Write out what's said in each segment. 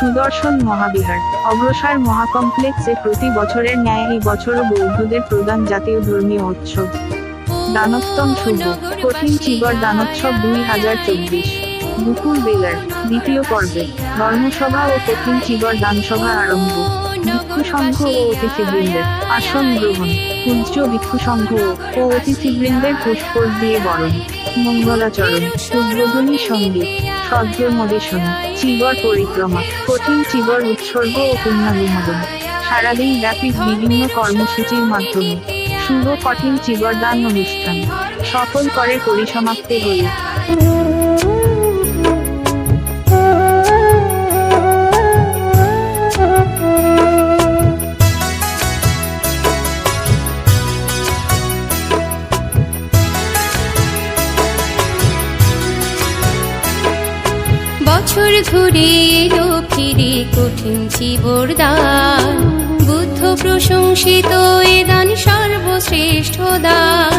সুদর্শন মহাবিহার। অগ্রসর মহাকমপ্লেক্সে প্রতি বছরের ন্যায় এই বছরও বৌদ্ধদের প্রধান জাতীয় ধর্মীয় উৎসব। দানোত্তম শুভ, কঠিন চিবর দানোৎসব দুই হাজার চব্বিশ। দুপুর বেলার দ্বিতীয় পর্বে ধর্মসভা ও কঠিন চিবর দানসভা আরম্ভ। ভিক্ষু সংঘ ও অতিথিবৃন্দের আসন গ্রহণ পূজ্য ভিক্ষু সংঘ ও অতিথিবৃন্দের পুষ্পর দিয়ে বরণ, মঙ্গলাচরণ, উদ্বোধনী সংগীত সদ্যমদেশন চিবর পরিক্রমা, কঠিন চিবর উৎসর্গ ও পুণ্যানুমোদন সারাদিন ব্যাপী বিভিন্ন কর্মসূচির মাধ্যমে শুভ কঠিন চিবরদান অনুষ্ঠান সফল করে পরিসমাপ্তি হল ঘুরে এলো ফিরে কঠিন জীবরদান বুদ্ধ প্রশংসিত এ দান সর্বশ্রেষ্ঠ দান।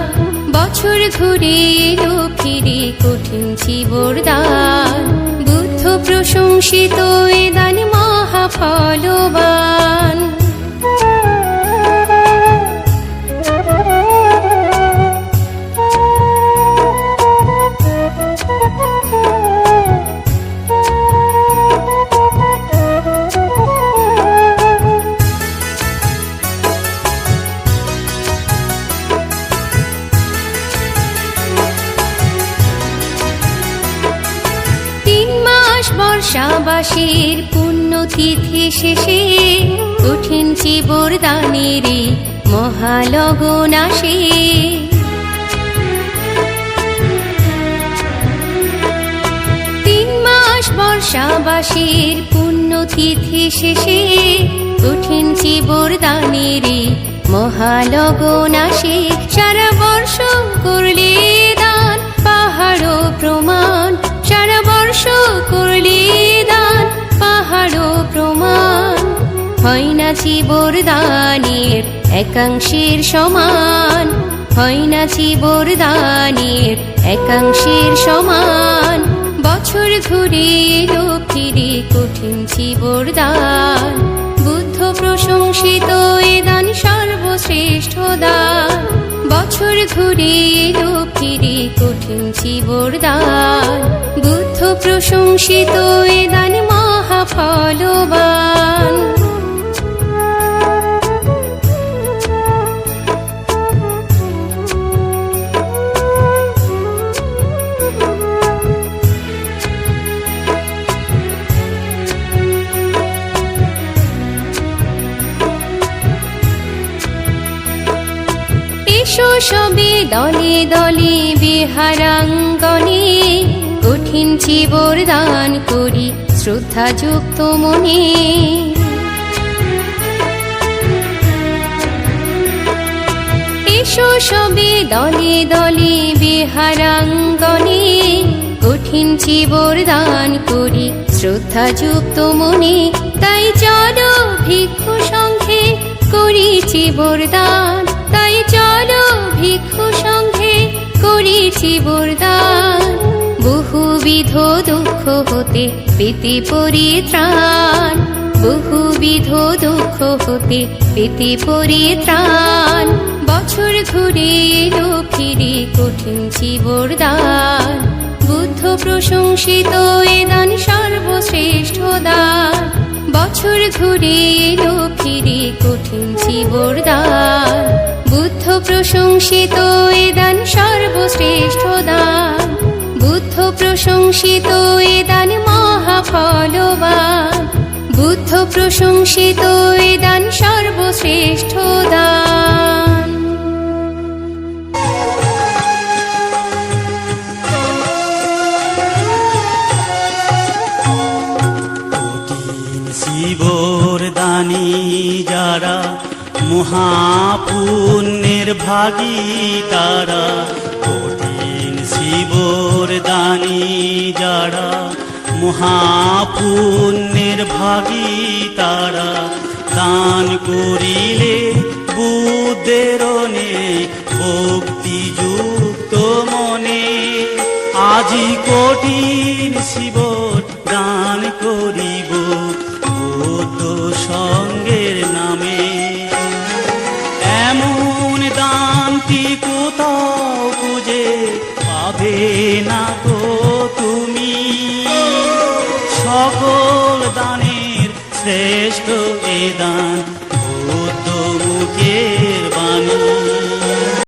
বছর ঘুরে এলো ফিরে কঠিন জীবরদান বুদ্ধ প্রশংসিত এ দান মহাফলবান। মাস বর্ষাবাসীর পুণ্যতিথি শেষে কঠিন চিবর দানের মহালগন আসে। তিন মাস বর্ষাবাসীর পুণ্যতিথি শেষে কঠিন চিবর দানের মহালগন আসে। সারা বর্ষ করলে চিবর দানের একাংশের সমান। হয় না চিবর দানের একাংশের সমান। বছর ঘুরে এলো কঠিন চিবর দান বুদ্ধ প্রশংসিত এ দান সর্বশ্রেষ্ঠ দান। বছর ঘুরে এলো কঠিন চিবর দান বুদ্ধ প্রশংসিত এ দান মহাফলবান সবে দলে দলে বিহারাঙ্গনে কঠিন চিবর দান করি শ্রদ্ধাযুক্ত মনে। এসো সবে দলে দলে বিহারাঙ্গনে কঠিন চিবর দান করি শ্রদ্ধাযুক্ত মনে। তাই চলো ভিক্ষু সংঘে করি চিবর দান করি চিবর দান বহুবিধ দুঃখ হতে পেতে পরিত্রাণ বহুবিধ দুঃখ হতে পেতে পরিত্রাণ বছর ঘুরে এলো, ফিরে কঠিন চিবর দান বুদ্ধ প্রশংসিত এ দান সর্বশ্রেষ্ঠ দান। বছর ঘুরে এলো, ফিরে কঠিন চিবর দান বুদ্ধ প্রশংসিত এ দান সর্বশ্রেষ্ঠ দান। বুদ্ধ প্রশংসিত এ দান মহাফলবান। বুদ্ধ প্রশংসিত এ দান সর্বশ্রেষ্ঠ দান। শিবর দানি যারা মহাপুণ্যের ভাগী তারা, কঠিন শিবর দানি যারা, মহাপুণ্যের ভাগী তারা, দান করিলে বুদ্ধের ভক্তিযুক্ত মনে। আজি কঠিন শিব দান করিব শ্রেষ্ঠ এ দান এদান মুখের বাণী